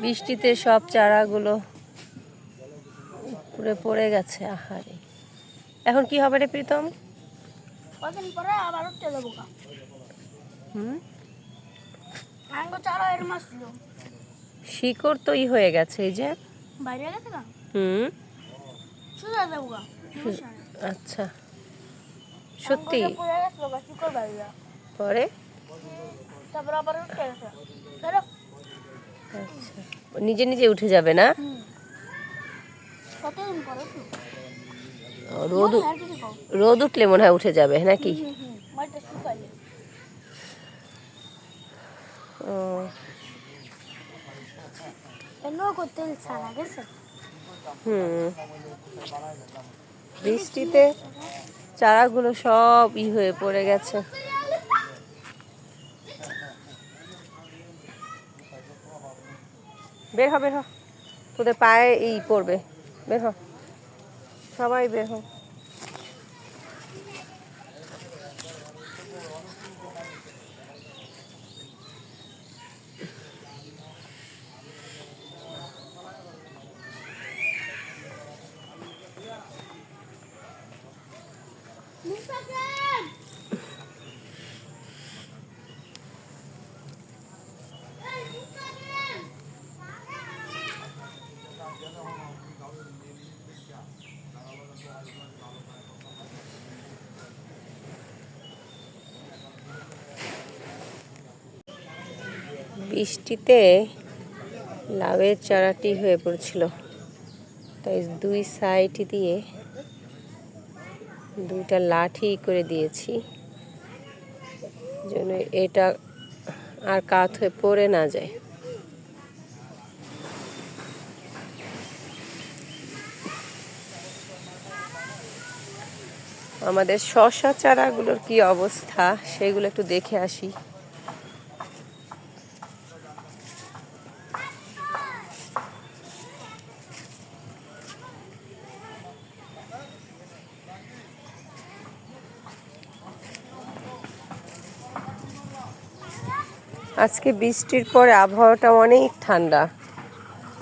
বৃষ্টিতে সব চারাগুলো পুরে পড়ে গেছে আহারে। এখন কি হবে রে প্রীতম? কদিন পরে আবার উঠতে দেবো হুম? চারা এর মাস শিকড় তো ই হয়ে গেছে এই যে। বাইরে গেছে না হুম। আচ্ছা। সত্যি? পরে? তারপর আবার উঠতে গেছে। নিজে নিজে উঠে যাবে না? রোদ রোদ উঠলে মনে হয় উঠে যাবে নাকি? হুম। বৃষ্টিতে চারাগুলো সব ই হয়ে পড়ে গেছে। বের হ বের হ। তোদের পায়ে ই পড়বে। বের হ। সবাই বের হ। বৃষ্টিতে লাউয়ের চারাটি হয়ে পড়ছিল। তাই দুই সাইড দিয়ে দুইটা লাঠি করে দিয়েছি, যেন এটা আর কাত হয়ে পড়ে না যায়। আমাদের শশা চারাগুলোর কি অবস্থা, সেগুলো একটু দেখে আসি। আজকে বৃষ্টির পরে আবহাওয়াটা অনেক ঠান্ডা।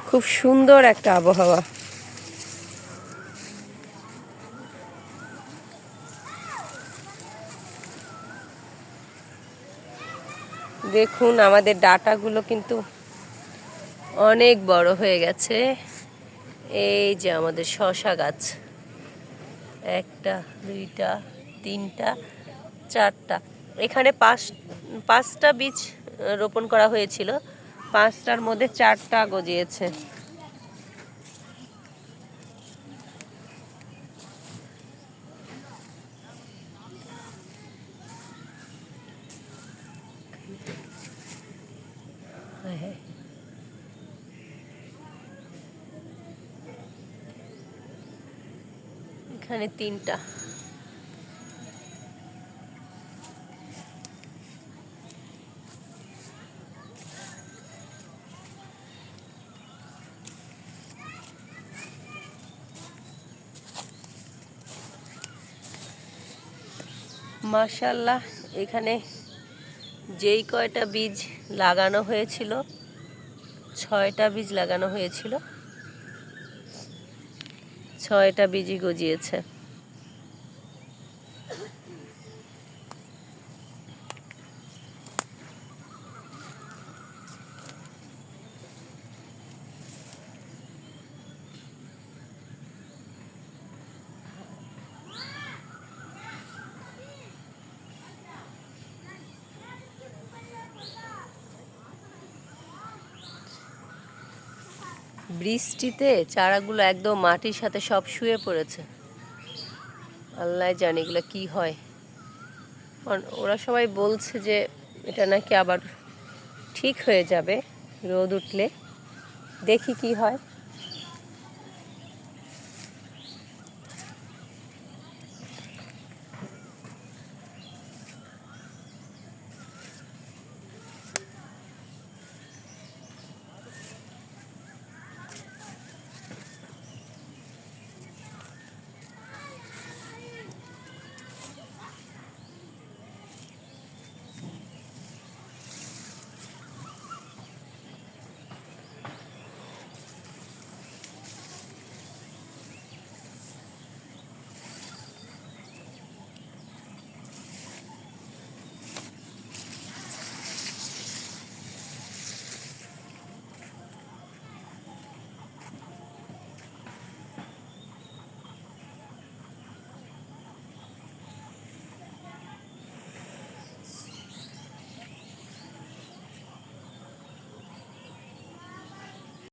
খুব সুন্দর একটা আবহাওয়া। দেখুন, আমাদের ডাটাগুলো কিন্তু অনেক বড় হয়ে গেছে। এই যে আমাদের শশা গাছ। একটা, দুইটা, তিনটা, চারটা। এখানে পাঁচ, পাঁচটা বীজ রোপণ করা হয়েছিল। পাঁচটার মধ্যে চারটা গজিয়েছে। হায় হায়। এখানে তিনটা। মাশাল্লাহ এখানে যেই কয়টা বীজ লাগানো হয়েছিল ছয়টা বীজ লাগানো হয়েছিল ছয়টা বীজই গজিয়েছে। বৃষ্টিতে চারাগুলো একদম মাটির সাথে সব শুয়ে পড়েছে। আল্লাহ জানি এগুলো কী হয়। ওরা সবাই বলছে যে এটা নাকি আবার ঠিক হয়ে যাবে রোদ উঠলে। দেখি কি হয়।